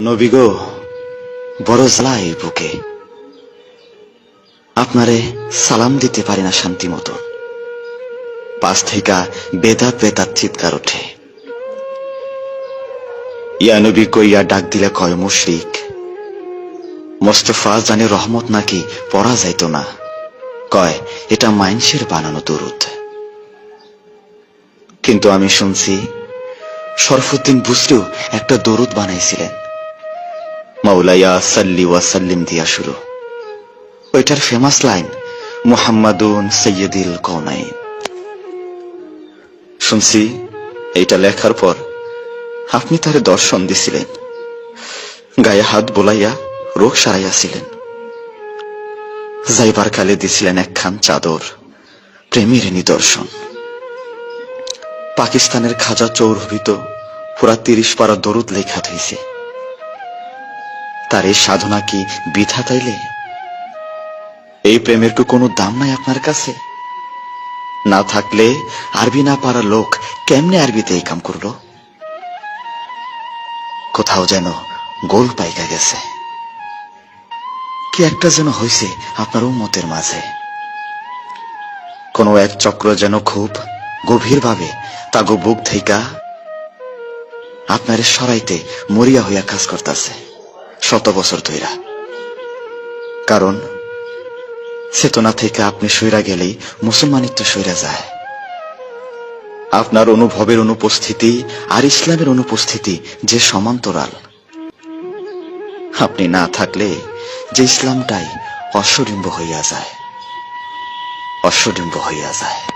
নবী গো বড় জ্বালা এই বুকে। আপনারে সালাম দিতে পারি না শান্তি মতো। পাশ থেকে বেদাত বেদাত চিৎকার ওঠে। ইয়া নবী কইয়া ডাক দিলে কয় মুশরিক? মোস্তফা জানে রহমত নাকি পড়া যাইতো না। কয়, এটা মাইনসের বানানো দরুদ। কিন্তু আমি শুনছি, শরফুদ্দিন বুসরিও একটা দরুদ বানাইছিলেন। মাওলাইয়া সাল্লি ওয়াসাল্লিম দিয়া শুরু। ওইটার ফেমাস লাইন মুহাম্মাদুন সৈয়দিল কৌনাইন শুনছি, এইটা লেখার পর আপনি তারে দর্শন দিছিলেন। গায়ে হাত বোলাইয়া রোগ সারাইয়াছিলেন। যাইবার কালে দিছিলেন একখান চাদর, প্রেমের নিদর্শন। পাকিস্তানের খাজা চৌরভিত পুরা তিরিশ পারা দরুদ লেখা থইছে। তার এই সাধনা কি বৃথা তাইলে? এই প্রেমের কি কোনো দাম নাই আপনার কাছে। না থাকলে আরবি না পারা লোক কেমনে আরবিতে এই কাম করল? কোথাও যেন গোল পাইকা গেছে। কি একটা যেন হইছে আপনার উম্মতের মাঝে। কোনো এক চক্র যেন খুব গভীরভাবে তাগো বুক থেইকা আপনার সরাইতে মরিয়া হইয়া কাজ করতেছে। শত বছর ধইরা। কারণ, চেতনা থেকে আপনি সইরা গেলেই মুসলমানিত্ব সইরা যায়। আপনার অনুভবের অনুপস্থিতি আর ইসলামের অনুপস্থিতি যে সমান্তরাল। আপনি না থাকলে যে ইসলামটাই অশ্বডিম্ব হইয়া যায়। অশ্বডিম্ব হইয়া যায়।